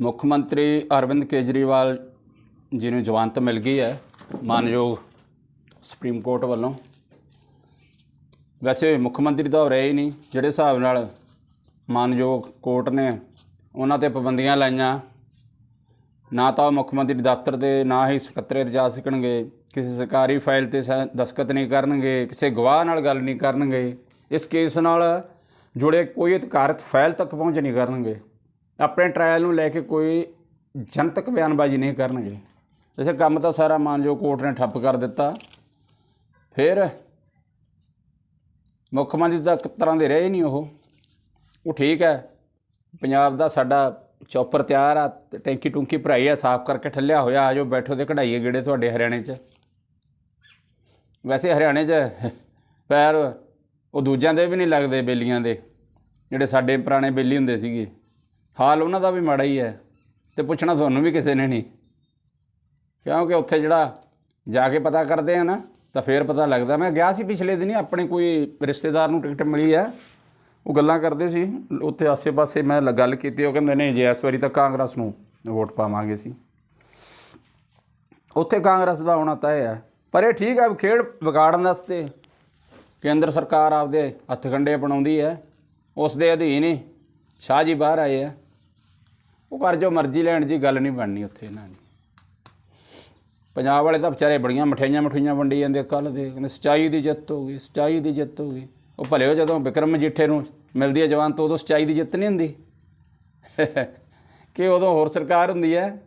ਮੁੱਖ ਮੰਤਰੀ ਅਰਵਿੰਦ ਕੇਜਰੀਵਾਲ ਜੀ ਨੂੰ ਜਵਾਨਤ ਮਿਲ ਗਈ ਹੈ, ਮਾਨਯੋਗ ਸੁਪਰੀਮ ਕੋਰਟ ਵੱਲੋਂ। ਵੈਸੇ ਮੁੱਖ ਮੰਤਰੀ ਤਾਂ ਹੋ ਰਹੇ ਹੀ ਨਹੀਂ, ਜਿਹੜੇ ਹਿਸਾਬ ਨਾਲ ਮਾਨਯੋਗ ਕੋਰਟ ਨੇ ਉਹਨਾਂ ਤੇ ਪਾਬੰਦੀਆਂ ਲਾਈਆਂ। ਨਾ ਤਾਂ ਉਹ ਮੁੱਖ ਮੰਤਰੀ ਦਫ਼ਤਰ 'ਤੇ ਨਾ ਹੀ ਸਕੱਤਰੇਤ ਜਾ ਸਕਣਗੇ, ਕਿਸੇ ਸਰਕਾਰੀ ਫਾਈਲ ਤੇ ਸੈ- ਦਸਖਤ ਨਹੀਂ ਕਰਨਗੇ, ਕਿਸੇ ਗਵਾਹ ਨਾਲ ਗੱਲ ਨਹੀਂ ਕਰਨਗੇ। ਇਸ ਕੇਸ ਨਾਲ ਜੁੜੇ ਕੋਈ ਅਧਿਕਾਰਤ ਫਾਈਲ ਤੱਕ ਪਹੁੰਚ ਨਹੀਂ ਕਰਨਗੇ। ਆਪਣੇ ਟ੍ਰਾਇਲ ਨੂੰ ਲੈ ਕੇ ਕੋਈ ਜਨਤਕ ਬਿਆਨਬਾਜ਼ੀ ਨਹੀਂ ਕਰਨਗੇ। ਇਸੇ ਕੰਮ ਤਾਂ ਸਾਰਾ ਮਾਨਯੋਗ ਕੋਰਟ ਨੇ ਠੱਪ ਕਰ ਦਿੱਤਾ। ਫਿਰ ਮੁੱਖ ਮੰਤਰੀ ਤਾਂ ਤਰ੍ਹਾਂ ਦੇ ਰਹੇ ਹੀ ਨਹੀਂ ਉਹ। ਉਹ ਠੀਕ ਹੈ, ਪੰਜਾਬ ਦਾ ਸਾਡਾ ਚੌਪਰ ਤਿਆਰ ਆ, ਤੇ ਟੈਂਕੀ ਟੁੰਕੀ ਭਰਾਈ ਆ, ਸਾਫ਼ ਕਰਕੇ ਠੱਲਿਆ ਹੋਇਆ ਆਜੋ ਬੈਠੋ ਤੇ ਕਢਾਈਏ ਗੇੜੇ ਤੁਹਾਡੇ ਹਰਿਆਣੇ 'ਚ। ਵੈਸੇ ਹਰਿਆਣੇ 'ਚ ਪੈਰ ਉਹ ਦੂਜਿਆਂ ਦੇ ਵੀ ਨਹੀਂ ਲੱਗਦੇ ਬੇਲੀਆਂ ਦੇ, ਜਿਹੜੇ ਸਾਡੇ ਪੁਰਾਣੇ ਬੇਲੀ ਹੁੰਦੇ ਸੀਗੇ। ਹਾਲ ਉਹਨਾਂ ਦਾ ਵੀ ਮਾੜਾ ਹੀ ਹੈ ਤੇ ਪੁੱਛਣਾ ਤੁਹਾਨੂੰ ਵੀ ਕਿਸੇ ਨੇ ਨਹੀਂ। ਕਿਉਂਕਿ ਉੱਥੇ ਜਿਹੜਾ ਜਾ ਕੇ ਪਤਾ ਕਰਦੇ ਆ ਨਾ, ਤਾਂ ਫੇਰ ਪਤਾ ਲੱਗਦਾ। ਮੈਂ ਗਿਆ ਸੀ ਪਿਛਲੇ ਦਿਨੀ, ਆਪਣੇ ਕੋਈ ਰਿਸ਼ਤੇਦਾਰ ਨੂੰ ਟਿਕਟ ਮਿਲੀ ਆ ਉਹ ਗੱਲਾਂ ਕਰਦੇ ਸੀ। ਉੱਥੇ ਆਸੇ-ਪਾਸੇ ਮੈਂ ਲ- ਗੱਲ ਕੀਤੀ, ਉਹ ਕਹਿੰਦੇ ਨੇ ਜੇ, ਇਸ ਵਾਰੀ ਤਾਂ ਕਾਂਗਰਸ ਨੂੰ ਵੋਟ ਪਾਵਾਂਗੇ ਸੀ ਉੱਥੇ ਕਾਂਗਰਸ ਦਾ ਆਉਣਾ ਤੈਅ ਹੈ। ਪਰ ਇਹ ਠੀਕ ਹੈ, ਖੇਡ ਵਿਗਾੜਨ ਵਾਸਤੇ ਕੇਂਦਰ ਸਰਕਾਰ ਆਪਦੇ ਹੱਥ ਕੰਡੇ ਅਪਣਾਉਂਦੀ ਹੈ। ਉਸ ਦੇ ਅਧੀਨ ਹੀ ਸ਼ਾਹ ਜੀ ਬਾਹਰ ਆਏ ਆ ਉਹ ਕਰ ਜੋ ਮਰਜ਼ੀ ਲੈਣ ਜੀ, ਗੱਲ ਨਹੀਂ ਬਣਨੀ ਉੱਥੇ ਇਹਨਾਂ ਦੀ। ਪੰਜਾਬ ਵਾਲੇ ਤਾਂ ਵਿਚਾਰੇ ਬੜੀਆਂ ਮਠਿਆਈਆਂ ਮਠਿਆਈਆਂ ਵੰਡੀ ਜਾਂਦੇ ਕੱਲ ਦੇ, ਕਹਿੰਦੇ ਸਚਾਈ ਦੀ ਜਿੱਤ ਹੋ ਗਈ, ਸਚਾਈ ਦੀ ਜਿੱਤ ਹੋ ਗਈ। ਉਹ ਭਲੇ ਉਹ ਜਦੋਂ ਵਿਕਰਮ ਮਜੀਠੇ ਨੂੰ ਮਿਲਦੀ ਹੈ ਜਵਾਨ, ਤੋਂ ਉਦੋਂ ਸਚਾਈ ਦੀ ਜਿੱਤ ਨਹੀਂ ਹੁੰਦੀ। ਕਿ ਉਦੋਂ ਹੋਰ ਸਰਕਾਰ ਹੁੰਦੀ ਹੈ?